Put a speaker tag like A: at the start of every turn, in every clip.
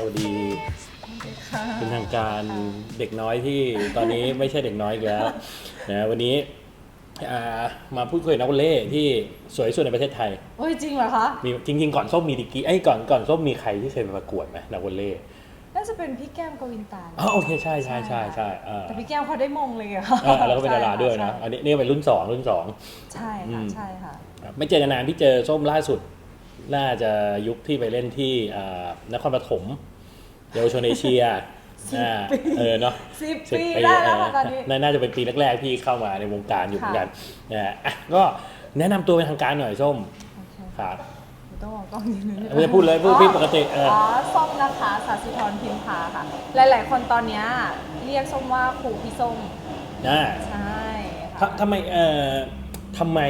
A: สวัสดีเป็นทางการเด็กน้อยที่ตอนนี้ไม่ใช่เด็กน้อยอีกแล้วนะวันนี้อ่ามาพูดคุยกับนักวอลเล่ที่สวยที่สุดในประเทศไทย
B: โอ้ยจริงเหรอคะ
A: มีจริง ๆ ก่อนส้มมีดีกรีไอ้ยก่อนก่อนส้มมีใครที่เคยไปประกวดไหมนักวอลเล่
B: น่าจะเป็นพี่แก้มกวินตา
A: อ๋อโอเคใช่ใช่ใช่ใช่อ่า
B: แต่พี่แก้มเขาได้มงเลยอะค่ะ
A: เออแล้วก็เป็นดาราด้วยนะ
B: ใช่
A: อันนี้นี่เป็นรุ่นสองรุ่นสอง
B: ใช่
A: อื
B: ค่ะ
A: ม
B: ใช่ค่ะ
A: ครับไม่เจอกันนานพี่เจอส้มล่าสุด น่าจะยุคที่ไปเล่นที่อ่านครปฐม เยาวชนเอเชียอ่าเออเนาะ
B: สิบ
A: สิบ
B: ปี
A: ปี
B: ได้แล้ว
A: เอ
B: ค่ะ
A: อ
B: ตอนนี้
A: น่าน่าจะเป็นปีแรกๆที่เข้ามาในวงการอยู่เหมือนกันนะฮะอะก็แนะนำตัวเป็นทางการหน่อยส้ม
B: โอเค
A: ครับ
B: หนูต้องบอกกล้องนิดนึง
A: ไม่ได้พูดเลยพูดพี่ปกติเออ
B: อ๋อส้มนะคะสาสิธรพิมพาค่ะ หลาย ๆ คนตอนเนี้ยเรียกส้มว่าครูพี่ส้ม
A: อ่า
B: ใช่
A: ท
B: ค่ะ
A: ทำไมเอ่อทำไม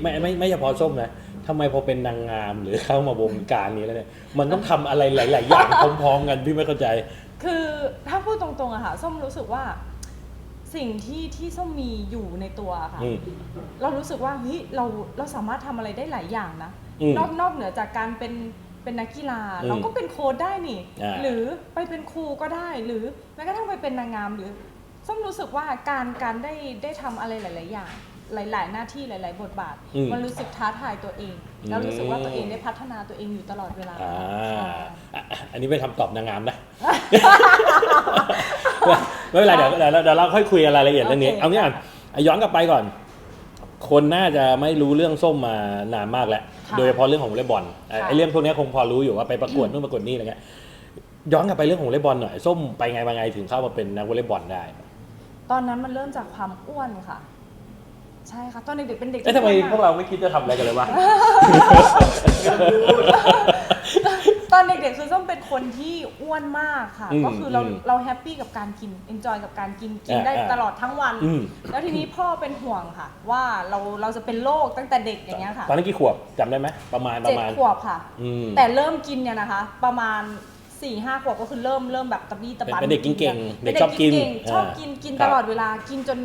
A: ไม่ไม่ไม่เฉพาะส้มนะ ทำไมพอเป็นนางงามหรือเข้ามาวงการนี้แล้วเนี่ยมันต้องทำอะไรหลาย ๆ อย่าง พร้อม ๆ กันพี่ไม่เข้าใจ
B: คือถ้าพูดตรงๆอะค่ะส้มรู้สึกว่าสิ่งที่ที่ส้มมีอยู่ในตัวอะค่ะ
A: อืม
B: เรารู้สึกว่าเฮ้ยเราเราสามารถทำอะไรได้หลายอย่างนะ
A: อืม
B: นอกนอกเหนือจากการเป็นเป็นนักกีฬา
A: อืม
B: เราก็เป็นโค้ดได้นี่
A: อ่า
B: หรือไปเป็นครูก็ได้ หรือแม้กระทั่งไปเป็นนางงามหรือส้มรู้สึกว่าการการได้ได้ทำอะไรหลาย ๆ อย่าง หลาย ๆ หน้าที่หลาย ๆ บทบาท
A: อืม
B: มันรู้สึกท้าทายตัวเอง
A: อืม
B: แล้วรู้สึกว่าตัวเองได้พัฒนาตัวเองอยู่ตลอดเวลา
A: อ่า
B: ใช่
A: อะอันนี้เป็นคำตอบนางงามนะ ไม่เป็นไรเดี๋ยวเดี๋ยวเดี๋ยวเราค่อยคุยกันรายละเอียดเรื่องนี้
B: โอเค
A: เอางี้ก่อนอะย้อนกลับไปก่อน คนน่าจะไม่รู้เรื่องส้มมานานมากแล้ว
B: ค่ะ
A: โดยเฉพาะเรื่องของวอลเลย์บอลอะ
B: ค่ะ
A: ไอ้เรื่องพวกนี้คงพอรู้อยู่ว่าไปประกวดนู่นประกวดนี่อะไรเงี้ย ย้อนกลับไปเรื่องของวอลเลย์บอลหน่อย ส้มไปไงมาไงถึงเข้ามาเป็นนักวอลเลย์บอลได้
B: ตอนนั้นมันเริ่มจากความอ้วนค่ะ ใช่ค่ะตอนเด็กๆเป็นเด็ก
A: เอ๊ะทำไม
B: อ้วน
A: พวกเราไม่คิดจะทำอะไรกันเลยวะ
B: ตอนเด็กๆคือส้มเป็นคนที่อ้วนมากค่ะ
A: อืม
B: ก็คือเรา
A: อืม
B: เราแฮปปี้กับการกินเอนจอยกับการกินกิน
A: อ่า
B: ได้
A: อ่า
B: ตลอดทั้งวัน
A: อืม
B: แล้วทีนี้พ่อเป็นห่วงค่ะ ว่าเราเราจะเป็นโรคตั้งแต่เด็กอย่างเงี้ยค่ะ
A: ตอนนั้นกี่ขวบจำได้ไหมประมาณป
B: เจ็ด
A: ระมาณ
B: ขวบค่ะ
A: อืม
B: แต่เริ่มกินเนี่ยนะคะ ประมาณ4ี่ห้าขวบก็คือเริ่มเริ่มแบบตะบี้ตะบัน
A: เป็นเด็กกินเก่ง
B: ป็น
A: เด็กชอบกิน
B: เงชอบ
A: อ่า
B: กินกิน
A: ครับ
B: ตลอดเวลากินจน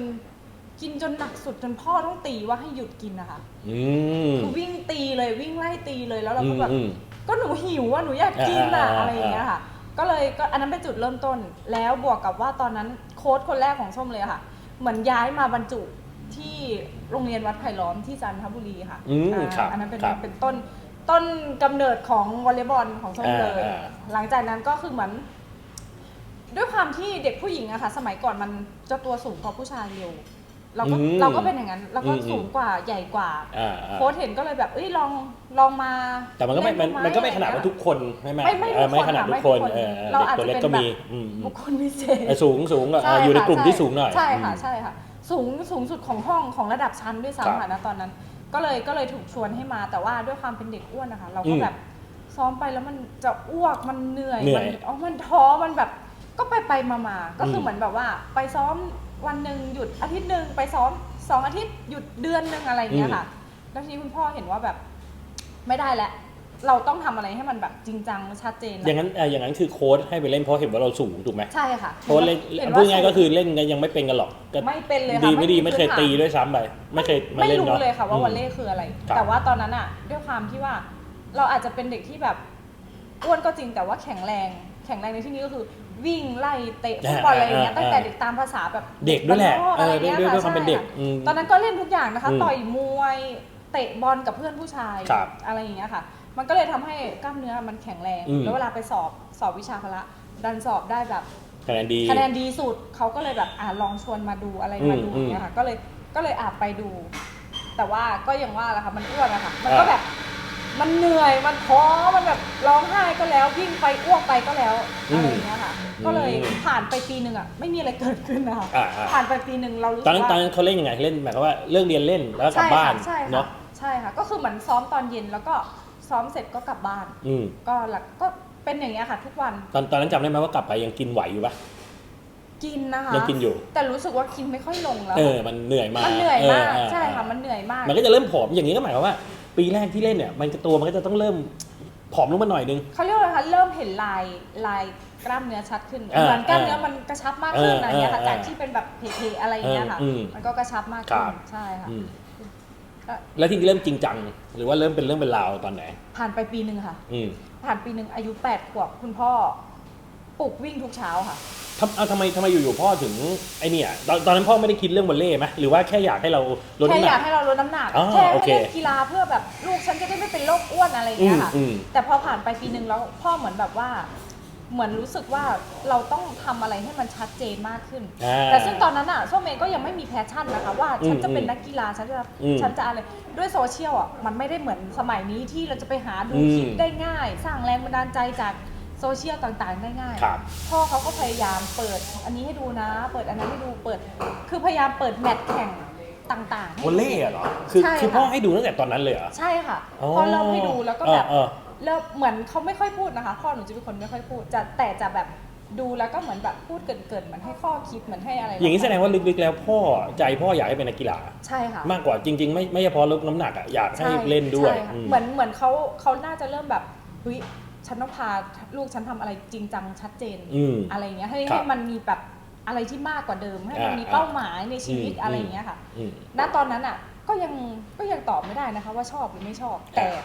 B: กินจนหนักสุดจนพ่อต้องตีว่าให้หยุดกินนะคะ
A: อืม
B: คือวิ่งตีเลยวิ่งไล่ตีเลยแล้วเราก็แบบ
A: อืม
B: ก็หนูหิวอะหนูอยากกินอะ
A: อ่าอ่า
B: อะไรอย่างเงี้ยค่ะ ก็เลยก็อันนั้นเป็นจุดเริ่มต้น แล้วบวกกับว่าตอนนั้นโค้ชคนแรกของส้มเลยอะค่ะ เหมือนย้ายมาบรรจุที่โรงเรียนวัดไผ่ล้อมที่จันทบุรีค่ะ
A: อืม
B: อ่า
A: ครับ
B: อันนั้นเป็น
A: ครับ
B: เป็นต้นต้นกำเนิดของวอลเลย์บอลของส้มเลย
A: อ่าอ่า
B: หลังจากนั้นก็คือเหมือน ด้วยความที่เด็กผู้หญิงอะค่ะ สมัยก่อนมันจะตัวสูงกว่าผู้ชายเร็ว เราก็
A: อืม
B: เราก็เป็นอย่างนั้นเราก็
A: อืม
B: สูงกว่าใหญ่กว่า
A: อ่าอ่า
B: โค้ชเห็นก็เลยแบบเอ้ยลองลองมา
A: แต่มันก็ไม่
B: เล่
A: มัน
B: ดูห
A: มันก็ไม่ขนาด
B: อะร
A: ว่า
B: เงี้ย
A: ทุกคนใช่ไหม
B: ไม่ไม่
A: เออไม่
B: ทุกคน
A: ขนาด
B: ค่ะ
A: ทุกคน
B: ไม่ทุกคน
A: เออเออ
B: เรา
A: เด็ก
B: อาจ
A: ตัว
B: จะ
A: เล็ก
B: เป็น
A: ก็
B: แบบ
A: มีอืม
B: บุคคลพิเศษ
A: เออสูงสูงก็เออ
B: ช่
A: อยู่ในกลุ่ม
B: ค่ะ
A: ที่สูงหน่อย
B: ใช่ค่ะ
A: อืม
B: ใช่ค่ะ สูงสูงสุดของห้องของระดับชั้นด้วย
A: ครับ
B: ซ้ำค่ะนะตอนนั้น ก็เลยก็เลยถูกชวนให้มาแต่ว่าด้วยความเป็นเด็กอ้วนนะคะ เรา
A: อื
B: ก็
A: ม
B: แบบซ้อมไปแล้วมันจะอ้วกมันเหนื่อย
A: เหนื่
B: มั
A: อย
B: อ๋อมันท้อมันแบบก็ไปไปมามาก็คือ
A: ม
B: เหมือนแบบว่า ไปซ้อม วันหนึ่งหยุดอาทิตย์หนึ่งไปซ้อมสองอาทิตย์หยุดเดือนหนึ่งอะไรอย่างเงี้ยค่ะ แล้วทีนี้คุณพ่อเห็นว่าแบบไม่ได้แล้วเราต้องทำอะไรให้มันแบบจริงจังชัดเจน
A: อย่างนั้นเอออย่างนั้นคือโค้ชให้ไปเล่นเพราะเห็นว่าเราสูงถูกไหม
B: ใช่ค่ะ
A: โค้ชเล่น
B: ห็น
A: พู
B: ว่า
A: ดง่ายๆก็คือเล่นกันยังไม่เป็นกันหรอกก็
B: ไม่เป็นเลยค่ะ
A: ดีไม่ดีไม่เคย
B: พื้นฐาน
A: ตีด้วยซ้ำไปไม่เคยมา
B: ไม่
A: เล่น
B: รู้
A: เนาะ
B: เลยค่ะว่า
A: อืม
B: วอลเล่คืออะไร
A: ครับ
B: แต่ว่าตอนนั้นอะด้วยความที่ว่าเราอาจจะเป็นเด็กที่แบบอ้วนก็จริงแต่ว่าแข็งแรง แข็งแรงในที่นี้ก็คือวิ่งไล่เตะฟุตบอลอะไรอย่างเงี้ยตั้งแต่เด็กตามภาษาแบบ
A: เด็กด้วยแหละ
B: บ้านนอก
A: เอ
B: อะไร
A: อด้วย
B: เงี้ย
A: ด้วย
B: ค่ะ
A: ด้วยความเป็นเด็ก
B: ใช่
A: อืม
B: ตอนนั้นก็เล่นทุกอย่างนะคะ
A: อืม
B: ต่อยมวยเตะบอลกับเพื่อนผู้ชาย
A: ครับ
B: อะไรอย่างเงี้ยค่ะ มันก็เลยทำให้กล้ามเนื้อมันแข็งแรง
A: อืม
B: แล้วเวลาไปสอบสอบวิชาพละดันสอบได้แบบ
A: คะแนนดี
B: คะแนนดีสุดเขาก็เลยแบบอ่าลองชวนมาดูอะไรมาดู
A: อืม
B: อย่างเงี้ยค่ะก็เลยก็เลยอาไปดู แต่ว่าก็ยังว่าแหละค่ะมันอ้วนอะค่ะมันก็
A: อ่า
B: แบบ มันเหนื่อยมันท้อมันแบบร้องไห้ก็แล้ววิ่งไปอ้วกไปก็แล้วอะไรอย่างเงี้ยค่ะก็เลยผ่านไปปีหนึ่งอะไม่มีอะไรเกิดขึ้นนะคะ
A: อ่าอ่า
B: ผ่านไปปีหนึ่งเรารู้สึ
A: ตอน
B: ก
A: นั้นตอน
B: ว่า
A: นั้นเขาเล่นยังไงเล่นหมายความว่าเลิกเรียนเล่นแล้วก็กลับ
B: ใช่
A: บ้า
B: ค่ะ
A: น
B: ใช่ค่ะ
A: เนาะ
B: ใช่ค่ะ ก็คือเหมือนซ้อมตอนเย็นแล้วก็ซ้อมเสร็จก็กลับบ้าน
A: อืม
B: ก็หลักก็เป็นอย่างเงี้ยค่ะ ทุกวัน
A: ตอนตอนนั้นจำได้ไหมว่ากลับไปยังกินไหวอยู่ปะ
B: กินนะคะ
A: ยังกินอยู่
B: แต่รู้สึกว่ากินไม่ค่อยลงแล้ว
A: เออ มันเหนื่อยมาก
B: มันเหนื่อยมาก
A: เออ
B: ใช่
A: เออ
B: ค่ะมันเหนื่อยมาก
A: มันก็จะเริ่มผอมอย่างนี้ก็หมายความว่า ปีแรกที่เล่นเนี่ยมันก็ตัวมันก็จะต้องเริ่มผอมลงมาหน่อยนึง
B: เขาเรียกว่าอะไรคะเริ่มเห็นลายลายกล้ามเนื้อชัดขึ้น
A: อ่า
B: เหมือนกล้ามเนื้อ
A: อ่ามั
B: มันกระชับมากขึ้น
A: เออ
B: อะไรเงี้ยค่ะ
A: เออ
B: จากที่เป็นแบบเพๆอะไรอย่างเงี้ยค่ะ
A: เอออืม
B: มันก็กระชับมาก
A: ครั
B: ขึ้น
A: บ
B: ใช่ค่ะ
A: อืม
B: ก็
A: แล้วที่เริ่มจริงจัง หรือว่าเริ่มเป็นเรื่องเป็นราวตอนไหน
B: ผ่านไปปีหนึ่งค่ะ
A: อืม
B: ผ่านปีหนึ่งอายุ8ขวบคุณพ่อ ปลุกวิ่งทุกเช้าค่ะ
A: ทำเอาทำไมทำไมอยู่ๆพ่อถึงไอเนี่ยตอนตอนนั้นพ่อไม่ได้คิดเรื่องวอลเล่ไหมหรือว่าแค่อยากให้เราลด
B: แค่
A: น้ำห
B: อ
A: นั
B: ยากก ให้เราลดน้ำหนัก
A: อ๋อ
B: แค่
A: โอ
B: ให้
A: เค
B: เล่นกีฬาเพื่อแบบลูกฉันจะได้ไม่เป็นโรคอ้วนอะไรอย่างเงี้ยค่ะ
A: อืมอืม
B: แต่พอผ่านไปปีหนึ่งแล้วพ่อเหมือนแบบว่า เหมือนรู้สึกว่าเราต้องทำอะไรให้มันชัดเจนมากขึ้น
A: อ่า
B: แต่ซึ่งตอนนั้นอะส้มเองก็ยังไม่มีแพชชั่นนะคะ ว่าฉันจะเป็น
A: อืม
B: นักกีฬาฉันจะ
A: อืม
B: ฉันจะอะไรด้วยโซเชียลอะมันไม่ได้เหมือนสมัยนี้ที่เราจะไปหาดู
A: อืม
B: คลิปได้ง่าย สร้างแรงบันดาลใจจาก โซเชียลต่างๆได้ง่าย
A: ครับ
B: พ่อเขาก็พยายามเปิดอันนี้ให้ดูนะ เปิดอันนั้นให้ดูเปิด คือพยายามเปิดแมตช์แข่งต่างๆให้
A: วอลเล่เหรอคือ
B: ใช่
A: คือ
B: ค่ะ
A: พ่อให้ดูตั้งแต่ตอนนั้นเลยเหรอ
B: ใช่ค่ะ
A: อ๋อ
B: พ่อเริ่มให้ดูแล้วก็แบบ
A: เออเออ
B: เริ่มเหมือนเขาไม่ค่อยพูดนะคะพ่อหนูจะเป็นคนไม่ค่อยพูดจะแต่จะแบบดูแล้วก็เหมือนแบบพูดเกินๆเหมือนให้ข้อคิดเหมือนให้อะไร
A: อย่างนี้แสดงว่าลึกๆแล้วพ่อใจพ่ออยากให้เป็นนักกีฬา
B: ใช่ค่ะ
A: มากกว่าจริง ๆ ไม่ไม่เฉพาะลดน้ำหนักอะอยากให้เล่นด้วย
B: ใช่ค่ะ
A: อืม
B: เหมือนเหมือนเขาเขาน่าจะเริ่มแบบเฮ้ย ฉันต้องพาลูกฉันทำอะไรจริงจังชัดเจน
A: อืม
B: อะไรอย่างเงี้ยให้
A: ครับ
B: ให้มันมีแบบอะไรที่มากกว่าเดิม ให้มัน
A: อ่ามี
B: มีเป้าหมายในชีวิต
A: อืม
B: อะไรอย่างเงี้ยค่ะ
A: อืม
B: ณตอนนั้นอะก็ยังก็ยังตอบไม่ได้นะคะ ว่าชอบหรือไม่ชอบ แต่
A: อ่า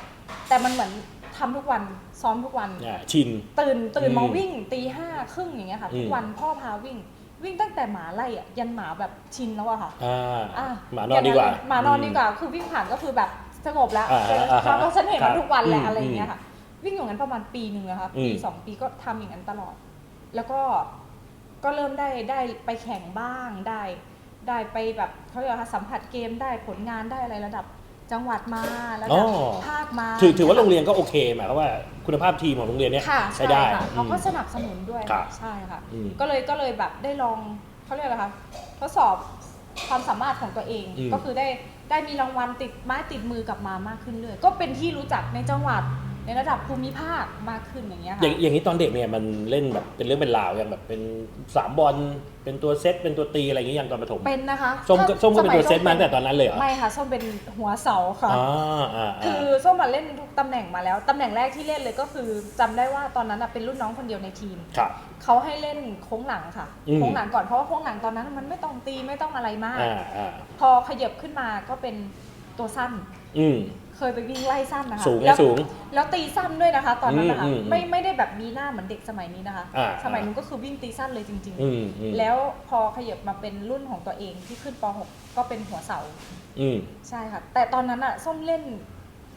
B: แต่มันเหมือนทำทุกวันซ้อมทุกวัน
A: อ่าชิน
B: ตื่นตื่นมา
A: อืม
B: วิ่งตีห้าครึ่งอย่างเงี้ยค่ะ
A: อืม
B: ทุกวันพ่อพาวิ่งวิ่งตั้งแต่หมาไล่อะยันหมาแบบชินแล้วอะค่ะ
A: อ่า
B: อะ
A: หมานอนดีกว่า
B: หมานอนดีกว่าคือวิ่งผ่านก็คือแบบสงบแล้ว
A: อ่าฮะอ่าฮะ
B: เพราะฉันเห็นมันทุกวันแห
A: ครั
B: ละ
A: บ
B: อะไรอย่างเงี้ยค่ะ วิ่งอย่างนั้นประมาณปีหนึ่งนะคะ
A: อืม
B: ปีสองปีก็ทำอย่างนั้นตลอด แล้วก็ก็เริ่มได้ได้ไปแข่งบ้างได้ ได้ไปแบบเขาเรียกว่าสัมผัสเกมได้ผลงานได้อะไรระดับจังหวัดมาระ
A: อ๋
B: ดั
A: อ
B: บภาคมา
A: ถือถือว่าโรงเรียนก็โอเคหมายความว่าคุณภาพทีมของโรงเรียนเนี่ย
B: ค่ะ
A: ใช้ได้
B: ค่ะเขาก็สนับสนุนด้วย
A: ครับ
B: ใช่ค่ะ
A: อืม
B: ก็เลยก็เลยแบบได้ลองเขาเรียกอะไรคะทดสอบความสามารถของตัวเอง
A: อืม
B: ก็คือได้ได้มีรางวัลติดไม้ติดมือกลับมามากขึ้นเลยก็เป็นที่รู้จักในจังหวัด ในระดับภูมิภาคมากขึ้นอย่างเงี้ย
A: อย่าง
B: ค่ะ
A: อย่างนี้ตอนเด็กเนี่ยมันเล่นแบบเป็นเรื่องเป็นราวอย่างแบบเป็นสามบอลเป็นตัวเซตเป็นตัวตีอะไรอย่างนี้อย่างตอนประถม
B: เป็นนะคะ
A: ส้มก็
B: ถ้า
A: ส้มก็เป็น
B: สย
A: ตัวเซตมา
B: ส้
A: ตั้งแต่ตอนนั้นเลยเหรอ
B: ไม่ค่ะส้มเป็นหัวเสาค่ะ
A: อ่าอ่า
B: คื
A: อ่า
B: อส้มมาเล่นทุกตำแหน่งมาแล้วตำแหน่งแรกที่เล่นเลยก็คือจำได้ว่าตอนนั้นน่ะเป็นรุ่นน้องคนเดียวในทีม
A: ครับ
B: เขาให้เล่นโค้งหลังค่ะ
A: อืม
B: โค้งหลังก่อนเพราะว่าโค้งหลังตอนนั้นมันไม่ต้องตีไม่ต้องอะไรมาก
A: อ่าอ่า
B: พอขยับขึ้นมาก็เป็นตัวสั้น
A: อืม
B: เคยไปวิ่งไล่สั้นนะคะ
A: สูงไง
B: แล้ว
A: สูง
B: แล้วตีสั้นด้วยนะคะ ตอนนั้นนะคะ
A: อืมอืม
B: ไม่ไม่ได้แบบมีหน้าเหมือนเด็กสมัยนี้นะคะ
A: อ่า
B: สมัยนู้นก็คือวิ่งตีสั้นเลยจริง
A: อืมอืม
B: ๆ แล้วพอขยับมาเป็นรุ่นของตัวเองที่ขึ้นป .6 ก็เป็นหัวเสา
A: อืม
B: ใช่ค่ะ แต่ตอนนั้นอะส้มเล่น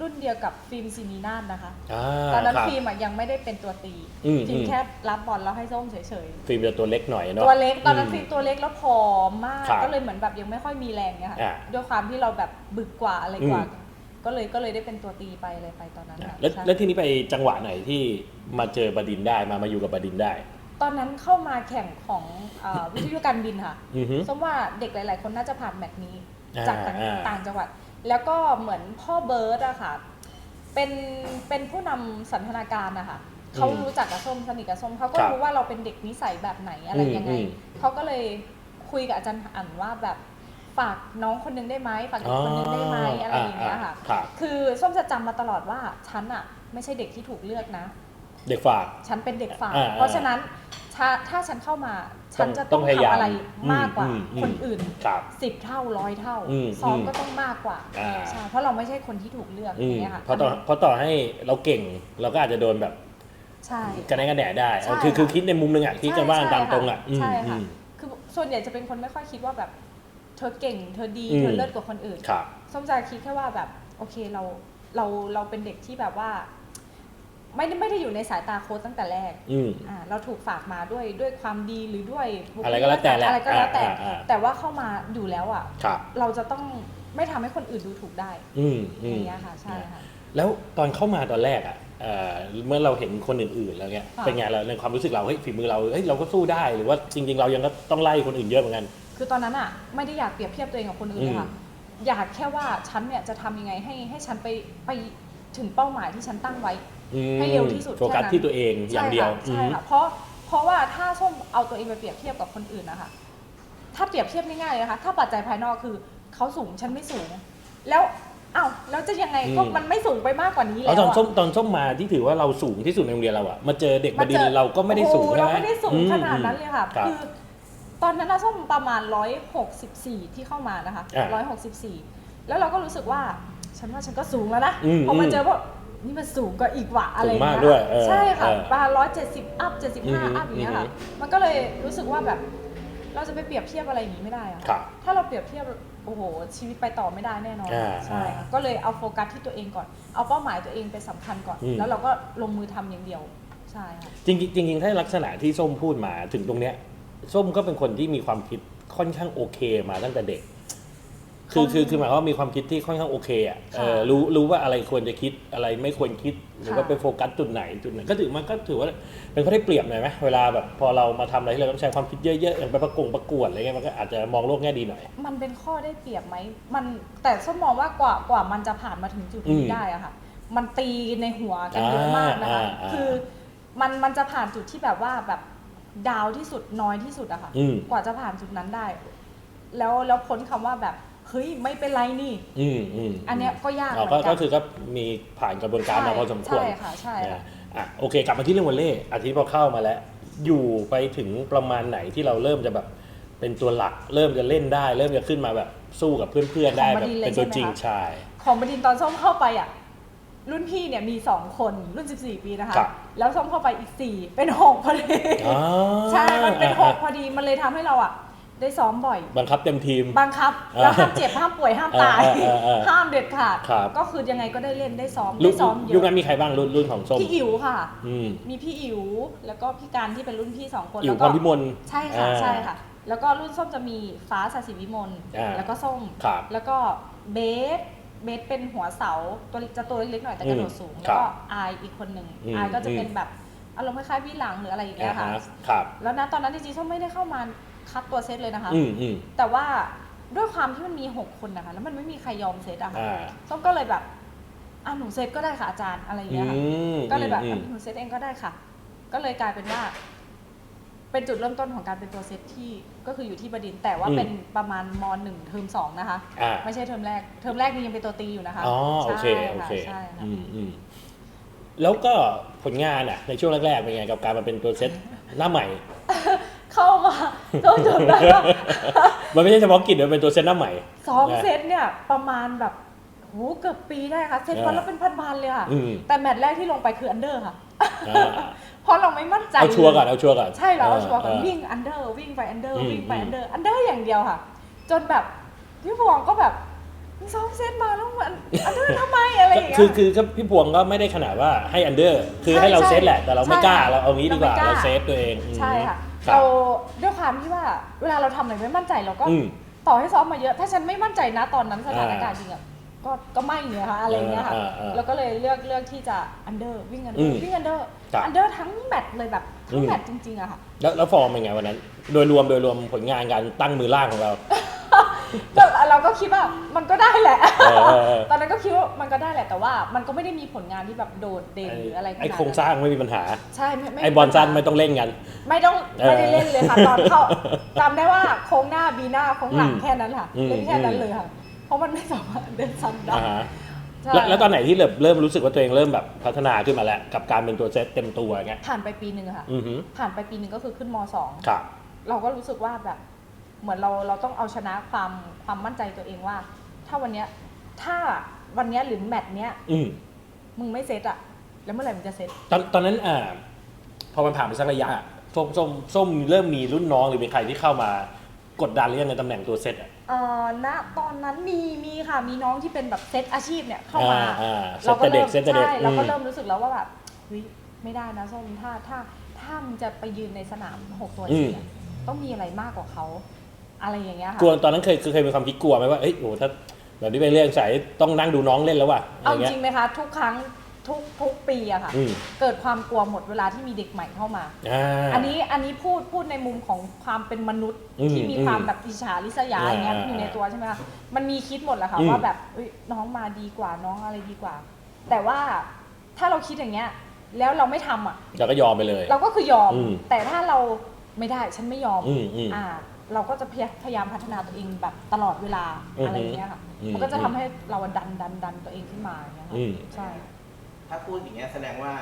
B: รุ่นเดียวกับฟิล์มซีนีนาฏนะคะ
A: อ่า
B: ตอนนั้น
A: ครับ
B: ฟิล์มอะยังไม่ได้เป็นตัวตี
A: อืม
B: ฟิล์ม
A: อืม
B: แค่รับบอลแล้วให้ส้มเฉยๆ
A: ฟิล์มจะตัวเล็กหน่อยเนาะ
B: ตัวเล็กตอนนั้น
A: ม
B: ฟิล์มตัวเล็กแล้วผอมมาก
A: ครับ
B: ก็เลยเหมือนแบบยังไม่ค่อยมีแรงเนี่ยค่ะ
A: อ่า
B: ด้วยความที่เราแบบบึกกว่าอะไรกว่า
A: อืม
B: ก็เลยก็เลยได้เป็นตัวตีไปอะไรไปตอนนั้น
A: อะ
B: ค่ะ
A: แล้ว
B: ใช่
A: แล้วที่นี้ไปจังหวะไหนที่มาเจอบดินทร์ได้มามาอยู่กับบดินทร์ได้
B: ตอนนั้นเข้ามาแข่งของเอ่อ วิทยุการบินค่ะ
A: อือฮึ
B: ส้มว่าเด็กหลาย ๆ คนน่าจะผ่านแมตช์นี้
A: อ่า
B: จากต่าง
A: อ่า
B: ต่างจังหวัด แล้วก็เหมือนพ่อเบิร์ดอะค่ะ เป็น เป็นผู้นำสันทนาการนะคะเขารู้จักกับส้มสนิทกับส้มเขาก็รู้ว่าเราเป็นเด็กนิสัยแบบไหนอะไรยังไงเขาก็เลยคุยกับอาจารย์อันว่าแบบ ฝากน้องคนนึงได้ไหมฝากอีกคนนึงได้ไหมอะไรอย่างเงี้ยค่ะ
A: ครับ
B: คือส้มจะจำมาตลอดว่าฉันอะไม่ใช่เด็กที่ถูกเลือกนะ
A: เด็กฝาก
B: ฉันเป็นเด็กฝาก
A: อ่า
B: เพราะฉะนั้นถ้าถ้าฉันเข้ามาฉันจะ
A: ต้
B: ต้
A: อ
B: องง
A: พยายาม
B: ทำอะไรมากกว่า
A: อืมอืม
B: คนอื่น
A: ครับ
B: สิบเท่าร้อยเท่า
A: อืม
B: ซ้อม
A: อืม
B: ก็ต้องมากกว่า
A: อ่า
B: ใช่เพราะเราไม่ใช่คนที่ถูกเลือก
A: อื
B: อ
A: ม
B: ย่างเงี้ยค่ะ
A: เพราะต่อเพราะต่อให้เราเก่งเราก็อาจจะโดนแบบ
B: ใช่
A: กระแนกกระแหนได้
B: ใช่
A: คือคือ
B: ค่ะ
A: คิดในมุมหนึงอะคิดกันว่าตามตรงอะอืม
B: ใช่
A: อื
B: ค่ะ
A: ม
B: คือส่วนใหญ่จะเป็นคนไม่ค่อยคิดว่าแบบเธอเก่ง เธอดี
A: อืม
B: เธอเลิศกว่าคนอื่น
A: ครับ
B: ส้มจะคิดแค่ว่าแบบโอเคเราเราเราเป็นเด็กที่แบบว่า ไม่ได้ไม่ได้อยู่ในสายตาโค้ชตั้งแต่แรก
A: อืม
B: อ่าเราถูกฝากมาด้วยด้วยความดีหรือด้วยบุคลิ
A: อะไรก็แล้วแต่แหละ
B: อะไรก็แล้วแต่
A: อ่าอ่าอ่า
B: แต่ว่าเข้ามาอยู่แล้วอะ
A: ครับ
B: เราจะต้องไม่ทำให้คนอื่นดูถูกได้
A: อืมอื
B: อ
A: ม
B: ย่างเงี้ยค่ะใช่ค่ะ
A: แล้วตอนเข้ามาตอนแรกอะเอ่อเมื่อเราเห็นคนอื่นๆแล้วเนี่ย
B: ค่ะ
A: เป็นไงเราในความรู้สึกเราเฮ้ยฝีมือเราเฮ้ยเราก็สู้ได้หรือว่าจริง ๆ เรายังก็ต้องไล่คนอื่นเยอะเหมือนกัน
B: คือตอนนั้นอะไม่ได้อยากเปรียบเทียบตัวเองกับคนอื่นเลยค่ะ อยากแค่ว่าฉันเนี่ยจะทำยังไงให้ให้ฉันไปไปถึงเป้าหมายที่ฉันตั้งไว้
A: อืม
B: ให้เร็วที่สุด
A: โฟกัส
B: แค่นั้น
A: ที่ตัวเองอย่างเดียว
B: ใช่ค่ะใช่ค่ะเพราะเพราะว่าถ้าส้มเอาตัวเองไปเปรียบเทียบกับคนอื่นนะคะถ้าเปรียบเทียบง่ายๆเลยนะคะ ถ้าปัจจัยภายนอกคือเขาสูงฉันไม่สูง แล้วอ้าวแล้วจะยังไงก็มันไม่สูงไปมากกว่านี้
A: อืม
B: แล้
A: เอา
B: ว
A: ตอน
B: อะ
A: ส้มตอนส้มมาที่ถือว่าเราสูงที่สุดในโรงเรียนเราอะมาเจอเด็กบ
B: มา
A: ดิ
B: เจ
A: น
B: อ
A: ทร์เราก็ไม่ได้สูง
B: โอ้โห
A: ใช่
B: เรา
A: ไหม
B: ไม่ได้สูง
A: อืม
B: ขนาดนั้นเลยค่ะ
A: รับ
B: คือ ตอนนั้นนะส้มประมาณร้อยหกสิบสี่ที่เข้ามานะคะ
A: อ่า
B: ร้อยหกสิบสี่แล้วเราก็รู้สึกว่า ฉันว่าฉันก็สูงแล้วนะ
A: อืม
B: พอมา
A: อืม
B: เจอพวกนี่มันสูงกว่าอีกว่ะอะไร
A: สูงมาก
B: เงี้
A: ด้วยเออ
B: ใช่ค่ะ
A: เออ
B: ประมาณร้อยเจ็ดสิบอัพเจ็ดสิบ
A: อือ
B: ห้า
A: ฮึ
B: อัพอย่างเงี้ยค่ะ
A: อือฮึ
B: มันก็เลยรู้สึกว่าแบบ เราจะไปเปรียบเทียบอะไรอย่างนี้ไม่ได้อะ
A: ครับ
B: ถ้าเราเปรียบเทียบ โอ้โห ชีวิตไปต่อไม่ได้แน่นอน
A: อ่า
B: ใช่ค่ะก็เลยเอาโฟกัสที่ตัวเองก่อน เอาเป้าหมายตัวเองเป็นสำคัญก่อน
A: อืม
B: แล้วเราก็ลงมือทำอย่างเดียว ใช่ค่ะ
A: จริงๆจริงๆถ้าลักษณะที่ส้มพูดมาถึงตรงเนี้ย ส้มก็เป็นคนที่มีความคิดค่อนข้างโอเคมาตั้งแต่เด็ก คือคือคือหมายความว่ามีความคิดที่ค่อนข้างโอเคอะเออ
B: ค่ะ
A: รู้รู้ว่าอะไรควรจะคิดอะไรไม่ควรคิดหรือว่า
B: ค่ะ
A: ไปโฟกัสจุดไหนจุดไหนก็ถือมันก็ถือว่าเป็นข้อได้เปรียบหน่อยไหมเวลาแบบพอเรามาทำอะไรที่เราต้องใช้ความคิดเยอะๆอย่างไปประกงประกวดอะไรเงี้ยมันก็อาจจะมองโลกแง่ดีหน่อย
B: มันเป็นข้อได้เปรียบไหมมันแต่ส้มมองว่ากว่ากว่ามันจะผ่านมาถึงจุด
A: อื
B: นี้
A: ม
B: ได้อะค่ะ มันตีในหัวกันเยอะมากนะคะ
A: อ่าอ่า
B: คือมันมันจะผ่านจุดที่แบบว่าแบบ ดาวที่สุดน้อยที่สุดอะค่ะ
A: อืม
B: กว่าจะผ่านจุดนั้นได้ แล้วแล้วพ้นคำว่าแบบเฮ้ยไม่เป็นไรนี่
A: อืมอืม
B: อันเนี้ยก็ยาก
A: อ๋อ
B: เหมื
A: ก็
B: อนกั
A: ก็
B: น
A: คือก็มีผ่านกระบวนการมาพอสมควร
B: ใช่ค่ะ ใช่ค่ะ
A: นะอะโอเค กลับมาที่เรื่องวอลเล่อาทิตย์พอเข้ามาแล้ว อยู่ไปถึงประมาณไหนที่เราเริ่มจะแบบเป็นตัวหลัก เริ่มจะเล่นได้ เริ่มจะขึ้นมาแบบสู้กับเพื่อนๆได้
B: ของ
A: แบบ
B: บดินทร์เลย
A: เป็นตัวจริง
B: ใช่ไหมคะ
A: ใช่
B: ของบดินทร์ตอนส้มเข้าไปอะ รุ่นพี่เนี่ยมีสองคนรุ่น 14 ปีนะคะ
A: ครับ
B: แล้วส้มเข้าไปอีกสี่เป็นหกพอดี
A: อ๋อ
B: ใช่ มันเป็นหกพ
A: อะ
B: อดีมันเลยทำให้เราอะ ได้ซ้อมบ่อย
A: บังคับเต็มทีม
B: บังคับแล้วห้ามเจ็บห้ามป่วยห้ามตาย
A: เออเออเออ
B: ห้ามเด็ดขาด
A: ครับ
B: ก็คือยังไงก็ได้เล่นได้ซ้อม
A: รุ่
B: ได้
A: น
B: ซ้อมเย
A: ยุคนั้
B: อะ
A: นมีใครบ้างรุ่นรุ่นของส้ม
B: พี่อิ๋วค่ะ
A: อืม
B: มีพี่อิ๋วแล้วก็พี่การที่เป็นรุ่นพี่สองคน
A: อิ๋ว
B: แล้ว
A: พ
B: ก็
A: รพิมล
B: ใช่ค่ะ
A: อ่า
B: ใช่ค่ะ แล้วก็รุ่นส้มจะมีฟ้าสศิวิมล
A: อ่า
B: แล้วก็ส้ม
A: ครับ
B: แล้วก็เบส เบสเป็นหัวเสาตัวจะตัวเล็กๆหน่อยแต่กระโดดสูง
A: อืม
B: แล้วก็
A: ครับ
B: อายอีกคนหนึ่ง
A: อืม
B: อายก็จะ
A: อืม
B: เป็นแบบอารมณ์คล้ายๆพี่หลังหรืออะไรอย่างเงี้
A: อ่าย
B: ค่ะ
A: ฮะครับ
B: แล้วนะตอนนั้นจริงๆส้มไม่ได้เข้ามาคัดตัวเซตเลยนะคะ
A: อืมอืม
B: แต่ว่าด้วยความที่มันมี 6 คนนะคะ แล้วมันไม่มีใครยอมเซตอะค่ะ
A: อ่า
B: ส้มก็เลยแบบอะหนูเซตก็ได้ค่ะอาจารย์อะไรอย่าง
A: อื
B: เงี้ยค่ะ
A: ม
B: ก็เลยแบบ
A: อืม
B: อะหนูเซตเองก็ได้ค่ะ ก็เลยกลายเป็นว่า เป็นจุดเริ่มต้นของการเป็นตัวเซตที่ก็คืออยู่ที่บดินทร์แต่ว่า
A: อืม
B: เป็นประมาณมหนึ่งเทอมสองนะคะ
A: อ่า
B: ไม่ใช่เทอมแรก เทอมแรกนี่ยังเป็นตัวตีอยู่นะคะ
A: อ๋อโอเค
B: ใช่
A: โอ
B: ค่ะ
A: เค
B: ใช่ค่ะ
A: อืมอืมแล้วก็ผลงานอะ ในช่วงแรกๆเป็นไงกับการมาเป็นตัวเซตหน้าใหม่
B: เข้ามาต้องจำได้ว่า
A: มันไม่ใช่เฉพาะกิจมันเป็นตัวเซตหน้าใหม่
B: ซ้อม
A: นะ
B: เซตเนี่ยประมาณแบบ โหเกือบปีได้ค่ะ เซตวันละเป็นพันๆเลยค่ะ
A: อืม
B: แต่แมตช์แรกที่ลงไปคืออันเดอร์ค่ะ
A: อ่า
B: เพราะเราไม่มั่นใจ
A: เอาชัวร์ก่อนเอาชัวร์ก่อน
B: ใช่เราเอาชัวร์ก่อน
A: เออ
B: วิ่งอันเดอร์วิ่งไปอันเดอร์
A: อืม
B: วิ่งไป
A: อืม
B: อันเดอร์อันเดอร์อย่างเดียวค่ะ จนแบบพี่พวงก็แบบมึงซ้อมเซตมาแล้วมันอันเดอร์ทำไมอะไรอย่างเงี้ย
A: คือคือก็พี่พวงก็ไม่ได้ขนาดว่าให้อันเดอร์ คือ
B: ใช่
A: ให้เรา
B: ใช่
A: เซตแหละ แต่เราไม่กล้า
B: ใช่
A: เราเอางี้ดีกว่า
B: เราไม่กล้า
A: เราเซฟตัวเองอืม
B: ใช่ค่ะ
A: ครับ
B: เราด้วยความที่ว่าเวลาเราทำอะไรไม่มั่นใจเราก็
A: อืม
B: ต่อให้ซ้อมมาเยอะ ถ้าฉันไม่มั่นใจนะตอนนั้นสถานการณ์จริงอะ ก็ก็ไม่เนี่ยค่ะอะไรอย่างเงี้ยค่ะ
A: อ่าอ่าอ่า
B: แล้วก็เลยเลือกเลือกที่จะอันเดอร์วิ่งอันเด
A: อื
B: อ
A: ม
B: ร์วิ่งอันเดอร์
A: ครับ
B: อันเดอร์ทั้งแมตช์เลยแบบทั้
A: อื
B: ง
A: ม
B: แมตช์จริงๆอะค่ะ
A: แล้วแล้วฟอร์มเป็นไงวันนั้น โดยรวมโดยรวมผลงานการตั้งมือล่างของเรา
B: ก็เราก็คิดว่ามันก็ได้แหละ
A: เออเออเออ
B: ตอนนั้นก็คิดว่ามันก็ได้แหละแต่ว่ามันก็ไม่ได้มีผลงานที่แบบโดดเด่นหรืออะไรขนาด
A: ไอ้
B: นั้น
A: โครงสร้างไม่มีปัญหา
B: ใช่ไม่ไม่
A: ไอ้บอลสั้นไม่ต้องเล่นกัน
B: ไม่ต้อง
A: เออ
B: ไม่ได้เล่นเลยค่ะตอนเข้าจำได้ว่าโค้งหน้าบีหน้าโค้งหลัง
A: อืม
B: แค่นั้นค่ะ
A: อืม
B: เล่นแค่นั้นเลยค่ะเพ ราะมันไม่สามารถเดินซ้ำได้
A: อ่าฮะ
B: ใช่
A: แล้วแล้วตอนไหนที่เริ่มเริ่มรู้สึกว่าตัวเองเริ่มแบบพัฒนาขึ้นมาแล้ว กับการเป็นตัวเซตเต็มตัวอย่างเงี้ย
B: ผ่านไปปีหนึ่งอะค่ะ
A: อือหือ
B: ผ่านไปปีหนึ่งก็คือขึ้นมสอง
A: ครับ
B: เราก็รู้สึกว่าแบบเหมือนเราเราต้องเอาชนะความความมั่นใจตัวเองว่า ถ้าวันเนี้ยถ้าวันเนี้ยหรือแมตช์เนี้ย
A: อืม
B: มึงไม่เซตอะแล้วเมื่อไหร่มึงจะเซต
A: ตอนตอนนั้นอ่าพอมันผ่านไปสักระยะอะส้มส้มส้มเริ่มมีรุ่นน้องหรือมีใครที่เข้ามากดดันหรือยังในตำแหน่งตัวเซตอะ
B: เอ่อณตอนนั้นมีมีค่ะมีน้องที่เป็นแบบเซตอาชีพเนี่ยเข้ามา
A: อ่าอ่าเซต
B: เราก็
A: แต่เด็
B: เริ่
A: ก
B: ม
A: เซตแต่เด็ก
B: ใช่เราก็
A: อืม
B: เริ่มรู้สึกแล้วว่าแบบเฮ้ยไม่ได้นะส้มถ้าถ้าถ้ามึงจะไปยืนในสนามหกตัวจริงอะต้องมีอะไรมากกว่าเขาอะไรอย่างเงี้ยค่ะ
A: กลัวตอนนั้นเคยเคยมีความคิดกลัวไหมว่าเอ้ยโอ้ถ้าแบบนี้ไปเรื่องใส่ต้องนั่งดูน้องเล่นแล้วว่ะอะ
B: เอา
A: ไร
B: จ
A: เงี้ย
B: ริงไหมคะ ทุกครั้ง ทุกทุกปีอะค่ะ
A: อืม
B: เกิดความกลัวหมดเวลาที่มีเด็กใหม่เข้ามา
A: อ่า
B: อันนี้อันนี้พูดพูดในมุมของความเป็นมนุษย์
A: อืม
B: ที่มีความ
A: อืม
B: แบบอิจฉาริษยาอย่างเงี้ย
A: อ่า
B: อยู่ในตัวใช่ไหมคะมันมีคิดหมดแหละค่ะ
A: อืม
B: ว่าแบบเอ้ยน้องมาดีกว่าน้องอะไรดีกว่า แต่ว่าถ้าเราคิดอย่างเงี้ย แล้วเราไม่ทำอะ
A: เราก็ยอมไปเลย
B: เราก็คือยอม
A: อืม
B: แต่ถ้าเราไม่ได้ฉันไม่ยอม
A: อืมอืม
B: อ่าเราก็จะพยพยายามพัฒนาตัวเองแบบตลอดเวลา
A: อือฮึ
B: อะไรอย่างเงี้ยค่ะ
A: อืม
B: มันก็จะทำให้เราดันดันดันตัวเองขึ้นมาอย่างเงี้ยค่ะ
A: อืม
B: ใช่
C: ถ้าพูดอย่างเงี้ยแสดงว่า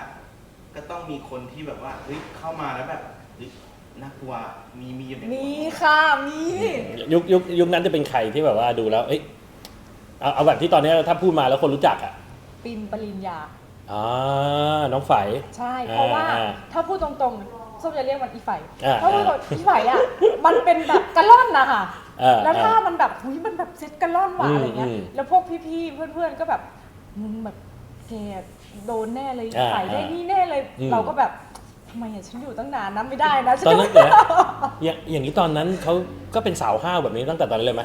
C: ก็ต้องมีคนที่แบบว่าเฮ้ยเข้ามาแล้วแบบเฮ้ยน่ากลัวมีมีอยู่ในหัว
B: มีค่ะมี
A: ยุคยุคยุคนั้นจะเป็นใครที่แบบว่าดูแล้ว เอ้ยเอาเอาแบบที่ตอนนี้ถ้าพูดมาแล้วคนรู้จักอะ
B: ปินปริญญา
A: อ่าน้องไฝ
B: ใช่ เพราะว่า
A: อ่า
B: ถ้าพูดตรงๆส้มจะเรียกมันอีไฝ
A: อ่า
B: เพราะว่าอีไฝอะ มันเป็นแบบกระล่อนนะคะ
A: อ่า
B: แล้วถ้า
A: อ่า
B: มันแบบหุยมันแบบเซ็ตกระล่อนว่ะ
A: อืม
B: อะไรเงี้ย
A: อืม
B: แล้วพวกพี่ๆ เพื่อนๆ ก็แบบมึงแบบ แกโดนแน่เลย
A: อ่า
B: ไฝได้
A: อ่า
B: นี่แน่เลย
A: อืม
B: เราก็แบบทำไมอะฉันอยู่ตั้งนานนะไม่ได้นะฉั
A: ตอน
B: ก็
A: นั้นเดี๋ยวนะอย่างอย่างนี้ตอนนั้นเขาก็เป็นสาวห้าวแบบนี้ตั้งแต่ตอนนั้นเลยไหม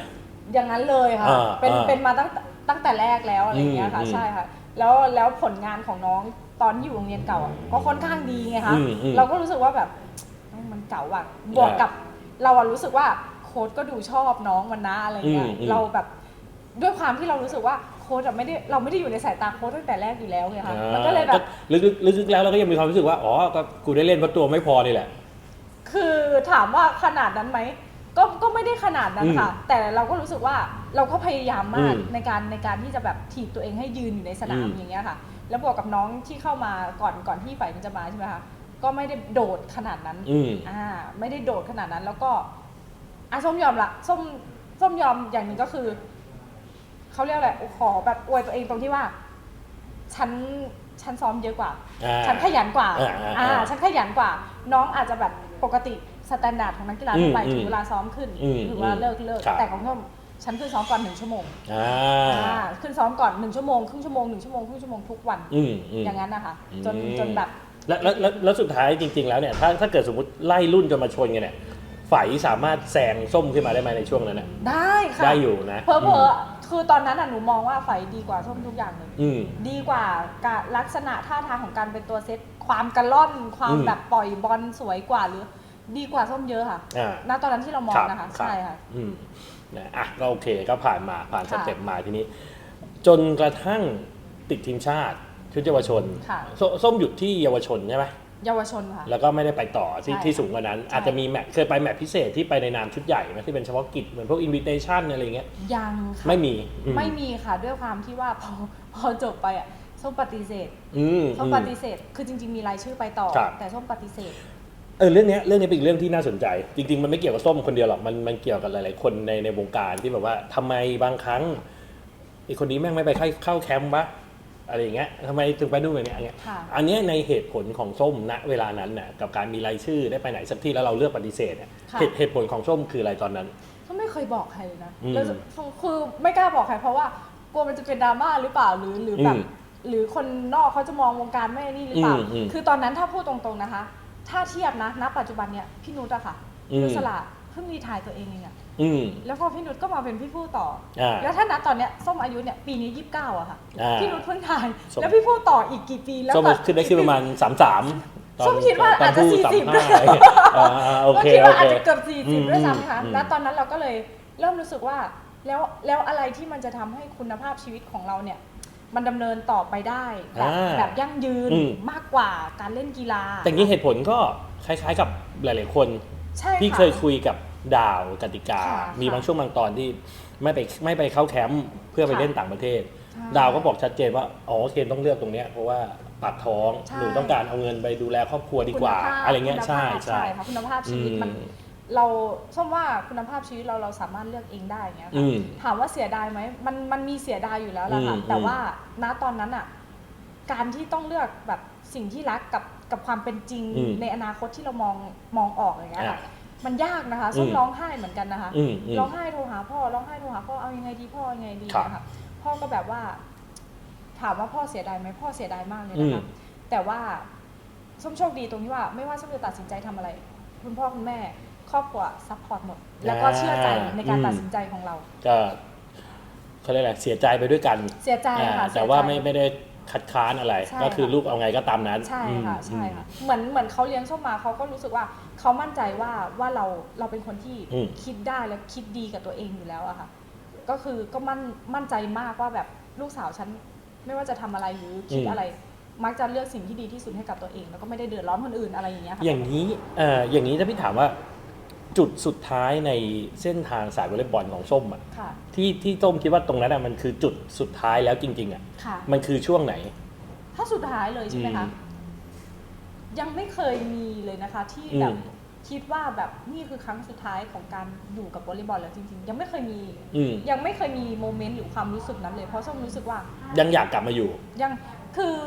B: อย่างนั้นเลยค่ะ
A: อ่า
B: เป็น
A: อ่า
B: เป็นมาตั้งตั้งแต่แรกแล้วอะไรเงี้ยค่ะ
A: อืม
B: ใช่ค่ะ แล้วแล้วผลงานของน้องตอนที่อยู่โรงเรียนเก่าอะก็ค่อนข้างดีไงคะ
A: อืมอืม
B: เราก็รู้สึกว่าแบบเอ้ยมันเก่าอะบวกกับ เราอะรู้สึกว่าโค้ดก็ดูชอบน้องมันนะอะไรเงี้ย
A: อืมอืม
B: เราแบบด้วยความที่เรารู้สึกว่า โค้ดอะไม่ได้เราไม่ได้อยู่ในสายตาโค้ดตั้งแต่แรกอยู่แล้วไงคะมันก็เลยแบบ
A: ลึกๆลึกๆแล้วเราก็ยังมีความรู้สึกว่าอ๋อก็กูได้เล่นเพราะตัวไม่พอนี่แหละ
B: คือถามว่าขนาดนั้นไหมก็ก็ไม่ได้ขนาดนั้นค่ะ แต่เราก็รู้สึกว่าเราก็พยายามมาก
A: อืม
B: ในการในการที่จะแบบถีบตัวเองให้ยืนอยู่ในสนาม
A: อืม
B: อย่างเงี้ยค่ะ แล้วบวกกับน้องที่เข้ามาก่อนก่อนที่ฝ่ายมันจะมาใช่ไหมคะก็ไม่ได้โดดขนาดนั้น
A: อืม
B: อ่าไม่ได้โดดขนาดนั้นแล้วก็อะส้มยอมละส้มส้มยอมอย่างหนึ่งก็คือ เขาเรียกอะไรขอแบบอวยตัวเองตรงที่ว่า ฉันฉันซ้อมเยอะกว่า
A: อ่า
B: ฉันขยันกว่า
A: อ่าอ่า
B: อ่า
A: อ่า
B: ฉันขยันกว่า น้องอาจจะแบบปกติสแตนดาร์ดของนักกีฬาทั่วไป
A: อืม
B: ถึงเวลาซ้อมขึ้น
A: อืม
B: หรือว่าเลิกเลิก
A: ครับ
B: แต่ของส้มฉันขึ้นซ้อมก่อนหนึ่งชั่วโมง
A: อ่า
B: อ่าขึ้นซ้อมก่อนหนึ่งชั่วโมงครึ่งชั่วโมงหนึ่งชั่วโมงครึ่งชั่วโมงทุกวัน
A: อืมอืม
B: อย่างนั้นนะคะจน
A: อืม
B: จนแบบ
A: แล้วแล้วแล้วแล้วสุดท้ายจริง ๆ แล้วเนี่ยถ้าถ้าเกิดสมมติไล่รุ่นจนมาชนกันเนี่ยไฝสามารถแซงส้มขึ้นมาได้ไหมในช่วงนั้นน่ะ
B: ได้ค่ะ
A: ได้อยู่นะ
B: เพอเพอๆ คือตอนนั้นอะหนูมองว่าไฟดีกว่าส้มทุกอย่างเลย
A: อืม
B: ดีกว่าการลักษณะท่าทางของการเป็นตัวเซตความกระล่อนความ
A: อืม
B: แบบปล่อยบอลสวยกว่าหรือ ดีกว่าส้มเยอะค่ะ
A: อ่า
B: ณตอนนั้นที่เรามอง
A: รับ
B: นะคะ
A: รับ
B: ใช่ค่ะ
A: อืมนะอะก็โอเคก็ผ่านมาผ่านส
B: ค่ะ
A: เต็ปมาทีนี้ จนกระทั่งติดทีมชาติชุดเยาวชน
B: ค่ะ
A: สส้มหยุดที่เยาวชนใช่ไหม
B: เยาวชนค่ะ
A: แล้วก็ไม่ได้ไปต่อที่
B: ใช่
A: ที่สูงกว่านั้น
B: ใช่
A: อาจจะมีแมตช์เคยไปแมตช์พิเศษที่ไปในนามชุดใหญ่ไหมที่เป็นเฉพาะกิจเหมือนพวกอินวิเทชันอะไรเงี้ย
B: ยังค่ะ
A: ไม่มีอื
B: ไม่มีค่ะด้วยความที่ว่าพอพอจบไปอะส้มปฏิเสธ
A: อืม
B: ส้ม
A: อืม
B: ปฏิเสธ คือจริง ๆ มีรายชื่อไปต่อ
A: ครับ
B: แต่ส้มปฏิเสธ
A: เออเรื่องเนี้ยเรื่องนี้เป็นอีกเรื่องที่น่าสนใจ จริง ๆ มันไม่เกี่ยวกับส้มคนเดียวหรอกมันมันเกี่ยวกับหลาย ๆ คนในในวงการที่แบบว่าทำไมบางครั้งไอคนนี้แม่งไม่ไปเข้าเข้าแคมป์วะ อะไรอย่างเงี้ยทำไมถึงไปนู่นไปเนี่ยอันเนี้ย
B: ค่ะ
A: อันเนี้ยในเหตุผลของส้มณเวลานั้นน่ะกับการมีรายชื่อได้ไปไหนสักที่แล้วเราเลือกปฏิเสธเนี่ย
B: ค่ะ
A: เหตุเหตุผลของส้มคืออะไรตอนนั้น
B: ก็ไม่เคยบอกใครเลยนะ
A: อืม
B: แล้วคือไม่กล้าบอกใครเพราะว่ากลัวมันจะเป็นดราม่าหรือเปล่าหรือหรือแบบ
A: อืม
B: หรือคนนอกเขาจะมองวงการไม่นี่หรือเปล่า
A: อืมอืม
B: คือตอนนั้นถ้าพูดตรงๆนะคะ ถ้าเทียบนะณปัจจุบันเนี่ยพี่นุชอะค่ะ
A: อืม
B: นุชสละเพิ่งรีไทายตัวเองเองอะ
A: อืม
B: แล้วพอพี่นุชก็มาเป็นพี่ผู้ต่อ
A: อ่า
B: แล้วถ้านัดตอนเนี้ยส้มอายุเนี่ยปีนี้ยี่สิบเก้าอะค่ะ
A: อ่า
B: พี่นุชเพิ่งทาย
A: ส้ม
B: แล้วพี่ผู้ต่ออีกกี่ปีแล้ว
A: ส้ม
B: แบบ
A: ขึ้นได้ขึ้นประมาณสามสาม
B: ส้มคิดว่าอาจจะ40ด้วย
A: อ่าโอ
B: ก็
A: เค
B: คิด
A: โอ
B: ว่า
A: เค
B: อาจจะเกือบสี่
A: อื
B: สิบ
A: ม
B: ด้วยซ้ำค่ะ
A: อืม
B: แล้วตอนนั้นเราก็เลยเริ่มรู้สึกว่าแล้วแล้วอะไรที่มันจะทำให้คุณภาพชีวิตของเราเนี่ย มันดำเนินต่อไปได้แบบ
A: อ่า
B: แบบยั่งยืน
A: อืม
B: มากกว่าการเล่นกีฬา
A: แต่นี้เหตุผลก็คล้ายๆกับหลาย ๆ คน
B: ใช่
A: ที่
B: ค่ะ
A: เคยคุยกับดาวกติกา
B: ค่ะ
A: มีบางช่วงบางตอนที่ไม่ไปไม่ไปเข้าแคมป์เพื่อไป
B: ค่ะ
A: เล่นต่างประเทศ
B: ใช่
A: ดาวก็บอกชัดเจนว่าอ๋อเคนต้องเลือกตรงเนี้ยเพราะว่าปากท้อง
B: ใช่
A: หนูต้องการเอาเงินไปดูแลครอบครัวดีกว่า
B: คุณภพ
A: อะไรเงี้ย
B: คุณ
A: ใช่
B: ภาพ
A: ใช่
B: ค่ะคุณภาพชีวิตมัน
A: อืม
B: เราส้มว่าคุณภาพชีวิตเราเราสามารถเลือกเองได้เงี้ย
A: อื
B: ค่ะ
A: ม
B: ถามว่าเสียดายไหมมันมันมีเสียดายอยู่แล้วแหละค่ะ
A: อืม
B: แต่
A: อืม
B: ว่าณตอนนั้นอะ การที่ต้องเลือกแบบสิ่งที่รักกับ กับความเป็นจริง
A: อืม
B: ในอนาคตที่เรามองมองออกอย่างเงี้ยค่ะ
A: อะ
B: มันยากนะคะส้ม
A: อืม
B: ร้องไห้เหมือนกันนะคะ
A: อืมอืม
B: ร้องไห้โทรหาพ่อร้องไห้โทรหาพ่อเอายังไงดีพ่อยังไงดี
A: ครับ
B: นะคะพ่อก็แบบว่า ถามว่าพ่อเสียดายไหมพ่อเสียดายมากเลย
A: อื
B: นะ
A: ม
B: คะแต่ว่าส้มโชคดีตรงที่ว่า ไม่ว่าส้มจะตัดสินใจทำอะไร คุณพ่อคุณแม่ครอบครัวซัพพอร์ตหมด แล้วก็เชื่อใจในการตัดสินใจของเรา
A: ก็เขาเรียกอะไรเสียใจไปด้วยกัน
B: เสียใจ
A: อ่า
B: ค่ะ
A: แต่ว่า
B: เสียใจ
A: ไม่ไม่ได้ คัดค้านอะไร
B: ใช่
A: ก็คือ
B: ค่ะ
A: ลูกเอาไงก็ตามนั้น
B: ใช่ค่ะ
A: อืม
B: ใช่ค่ะเหมือนเหมือนเขาเลี้ยงส้มมาเขาก็รู้สึกว่าเขามั่นใจว่าว่าเราเราเป็นคนที่
A: อืม
B: คิดได้และคิดดีกับตัวเองอยู่แล้วอะค่ะ ก็คือก็มั่นมั่นใจมากว่าแบบลูกสาวฉันไม่ว่าจะทำอะไรหรือคิด
A: อืม
B: อะไร มักจะเลือกสิ่งที่ดีที่สุดให้กับตัวเอง แล้วก็ไม่ได้เดือดร้อนคนอื่นอะไรอย่างเงี้ยค่ะ
A: อย่างนี้เอ่ออย่างนี้ถ้าพี่ถามว่า จุดสุดท้ายในเส้นทางสายวอลเลย์บอลของส้มอะ
B: ค่ะ
A: ที่ที่ส้มคิดว่าตรงนั้นอะมันคือจุดสุดท้ายแล้วจริง ๆอะ
B: ค่ะ
A: มันคือช่วงไหน
B: ถ้าสุดท้ายเลยใช่ไหมคะ
A: อืม
B: ยังไม่เคยมีเลยนะคะ ที่
A: อืม
B: แบบคิดว่าแบบนี่คือครั้งสุดท้ายของการอยู่กับวอลเลย์บอลแล้วจริง ๆ ยังไม่เคยมี
A: อืม
B: ยังไม่เคยมีโมเมนต์หรือความรู้สึกนั้นเลยเพราะส้มรู้สึกว่า
A: ยังอยากกลับมาอยู่
B: ยัง คือ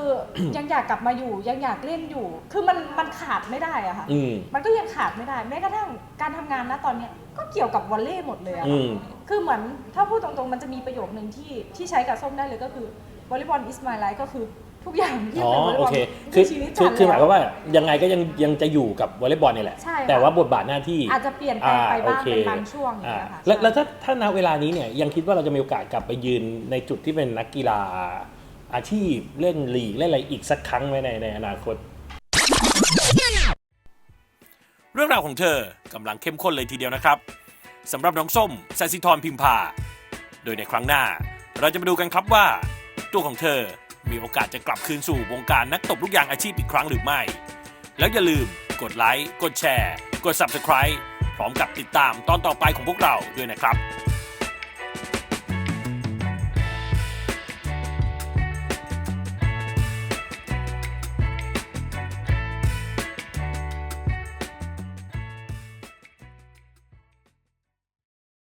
B: ยังอยากกลับมาอยู่ยังอยากเล่นอยู่ คือมันมันขาดไม่ได้อะค่ะ
A: อืม
B: มันก็ยังขาดไม่ได้แม้กระทั่งการทำงานนะตอนเนี้ยก็เกี่ยวกับวอลเลย์หมดเลยอะ
A: อื
B: ค่ะ
A: ม
B: คือเหมือนถ้าพูดตรงๆ มันจะมีประโยคนึงที่ที่ใช้กับส้มได้เลยก็คือวอลเลย์บอล is my life ก็คือทุกอย่างที่
A: อ๋อ
B: เป็นวอลเลย์
A: โอบ
B: อล
A: เค
B: คื
A: คือ
B: อชีวิต
A: คือ
B: ฉัน
A: คือหมายความ
B: แล้ว
A: ว่ายังไงก็ยังยังจะอยู่กับวอลเลย์บอลนี่แหละ
B: ใช่ค่ะ
A: แต่ว่าบทบาทหน้าที่
B: อาจจะเปลี่ยนแปลงไปบ้างเป็นบางช่วงอย่าง
A: อ่า
B: เงี้ยค่ะ
A: แล้วแล้ว
B: ใช่
A: ถ้าถ้าณเวลานี้เนี่ยยังคิดว่าเราจะมีโอกาสกลับไปยืนในจุดที่เป็นนักกีฬา อาชีพเล่นลีกเล่นอะไรอีกสักครั้งไหมในในอนาคต เรื่องราวของเธอกำลังเข้มข้นเลยทีเดียวนะครับสำหรับน้องส้มแซซิทรพิมพา โดยในครั้งหน้า เราจะมาดูกันครับว่า ตัวของเธอมีโอกาสจะกลับคืนสู่วงการนักตบลูกยางอาชีพอีกครั้งหรือไม่ แล้วอย่าลืมกดไลค์กดแชร์ กด Subscribe พร้อมกับติดตามตอนต่อไปของพวกเราด้วยนะครับ